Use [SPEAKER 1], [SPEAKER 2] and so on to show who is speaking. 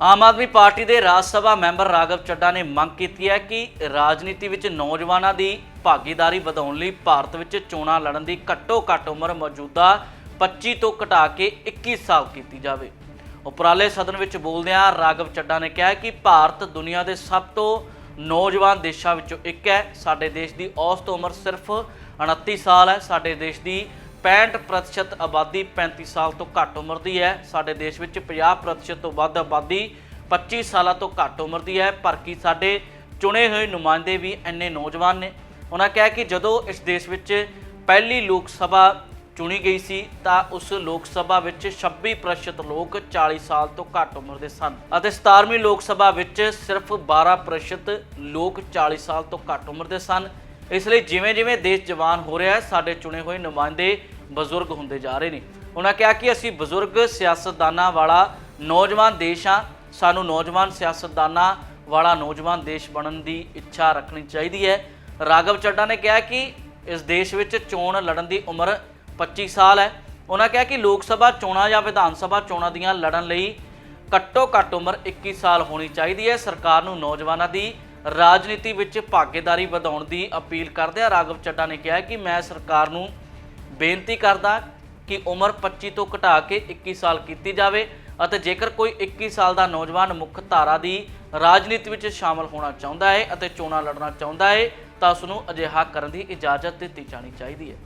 [SPEAKER 1] ਆਮ Aadmi party ਦੇ Rajya Sabha member Raghav Chadha ਨੇ ਮੰਗ ਕੀਤੀ ਹੈ ਕਿ ਰਾਜਨੀਤੀ ਵਿੱਚ ਨੌਜਵਾਨਾਂ ਦੀ ਭਾਗੀਦਾਰੀ ਵਧਾਉਣ ਲਈ ਭਾਰਤ ਵਿੱਚ ਚੋਣਾਂ ਲੜਨ ਦੀ ਘੱਟੋ-ਘੱਟ ਉਮਰ ਮੌਜੂਦਾ 25 ਤੋਂ ਘਟਾ ਕੇ 21 ਸਾਲ ਕੀਤੀ ਜਾਵੇ। ਉਪਰਾਲੇ ਸਦਨ ਵਿੱਚ ਬੋਲਦਿਆਂ ਰਾਘਵ ਚੱਡਾ ਨੇ ਕਿਹਾ ਕਿ ਭਾਰਤ ਦੁਨੀਆ ਦੇ ਸਭ ਤੋਂ ਨੌਜਵਾਨ ਦੇਸ਼ਾਂ ਵਿੱਚੋਂ ਇੱਕ ਹੈ। ਸਾਡੇ ਦੇਸ਼ ਦੀ ਔਸਤ ਉਮਰ ਸਿਰਫ 29 ਸਾਲ ਹੈ। ਸਾਡੇ ਦੇਸ਼ ਦੀ 65% ਆਬਾਦੀ 35 ਸਾਲ ਤੋਂ ਘੱਟ ਉਮਰ ਦੀ ਹੈ। ਸਾਡੇ ਦੇਸ਼ ਵਿੱਚ 50% ਤੋਂ ਵੱਧ ਆਬਾਦੀ 25 ਸਾਲਾਂ ਤੋਂ ਘੱਟ ਉਮਰ ਦੀ ਹੈ। ਪਰ ਕੀ ਸਾਡੇ ਚੁਣੇ ਹੋਏ ਨੁਮਾਇੰਦੇ ਵੀ ਇੰਨੇ ਨੌਜਵਾਨ ਨੇ? ਉਹਨਾਂ ਕਿਹਾ ਕਿ ਜਦੋਂ ਇਸ ਦੇਸ਼ ਵਿੱਚ ਪਹਿਲੀ ਲੋਕ ਸਭਾ ਚੁਣੀ ਗਈ ਸੀ, ਤਾਂ ਉਸ ਲੋਕ ਸਭਾ ਵਿੱਚ 26% ਲੋਕ 40 ਸਾਲ ਤੋਂ ਘੱਟ ਉਮਰ ਦੇ ਸਨ ਅਤੇ 17ਵੀਂ ਲੋਕ ਸਭਾ ਵਿੱਚ ਸਿਰਫ 12% ਲੋਕ 40 ਸਾਲ ਤੋਂ ਘੱਟ ਉਮਰ ਦੇ ਸਨ। ਇਸ ਲਈ ਜਿਵੇਂ ਜਿਵੇਂ ਦੇਸ਼ ਜਵਾਨ ਹੋ ਰਿਹਾ ਹੈ, ਸਾਡੇ ਚੁਣੇ ਹੋਏ ਨੁਮਾਇੰਦੇ ਬਜ਼ੁਰਗ ਹੁੰਦੇ ਜਾ ਰਹੇ ਨੇ। ਉਹਨਾਂ ਕਿਹਾ ਕਿ ਅਸੀਂ ਬਜ਼ੁਰਗ ਸਿਆਸਤਦਾਨਾਂ ਵਾਲਾ ਨੌਜਵਾਨ ਦੇਸ਼ ਹਾਂ। ਸਾਨੂੰ ਨੌਜਵਾਨ ਸਿਆਸਤਦਾਨਾਂ ਵਾਲਾ ਨੌਜਵਾਨ ਦੇਸ਼ ਬਣਨ ਦੀ ਇੱਛਾ ਰੱਖਣੀ ਚਾਹੀਦੀ ਹੈ। ਰਾਘਵ ਚੱਡਾ ਨੇ ਕਿਹਾ ਕਿ ਇਸ ਦੇਸ਼ ਵਿੱਚ ਚੋਣ ਲੜਨ ਦੀ ਉਮਰ 25 ਸਾਲ ਹੈ। ਉਹਨਾਂ ਕਿਹਾ ਕਿ ਲੋਕ ਸਭਾ ਚੋਣਾਂ ਜਾਂ ਵਿਧਾਨ ਸਭਾ ਚੋਣਾਂ ਦੀਆਂ ਲੜਨ ਲਈ ਘੱਟੋ ਘੱਟ ਉਮਰ 21 ਸਾਲ ਹੋਣੀ ਚਾਹੀਦੀ ਹੈ। ਸਰਕਾਰ ਨੂੰ ਨੌਜਵਾਨਾਂ ਦੀ ਰਾਜਨੀਤੀ ਵਿੱਚ ਭਾਗੀਦਾਰੀ ਵਧਾਉਣ ਦੀ ਅਪੀਲ ਕਰਦਿਆਂ ਰਾਘਵ ਚੱਡਾ ਨੇ ਕਿਹਾ ਕਿ ਮੈਂ ਸਰਕਾਰ ਨੂੰ ਬੇਨਤੀ ਕਰਦਾ ਕਿ ਉਮਰ 25 ਤੋਂ ਘਟਾ ਕੇ 21 ਸਾਲ ਕੀਤੀ ਜਾਵੇ ਅਤੇ ਜੇਕਰ ਕੋਈ 21 ਸਾਲ ਦਾ ਨੌਜਵਾਨ ਮੁੱਖ ਧਾਰਾ ਦੀ ਰਾਜਨੀਤੀ ਵਿੱਚ ਸ਼ਾਮਲ ਹੋਣਾ ਚਾਹੁੰਦਾ ਹੈ ਅਤੇ ਚੋਣਾਂ ਲੜਨਾ ਚਾਹੁੰਦਾ ਹੈ, ਤਾਂ ਉਸ ਨੂੰ ਅਜਿਹਾ ਕਰਨ ਦੀ ਇਜਾਜ਼ਤ ਦਿੱਤੀ ਜਾਣੀ ਚਾਹੀਦੀ ਹੈ।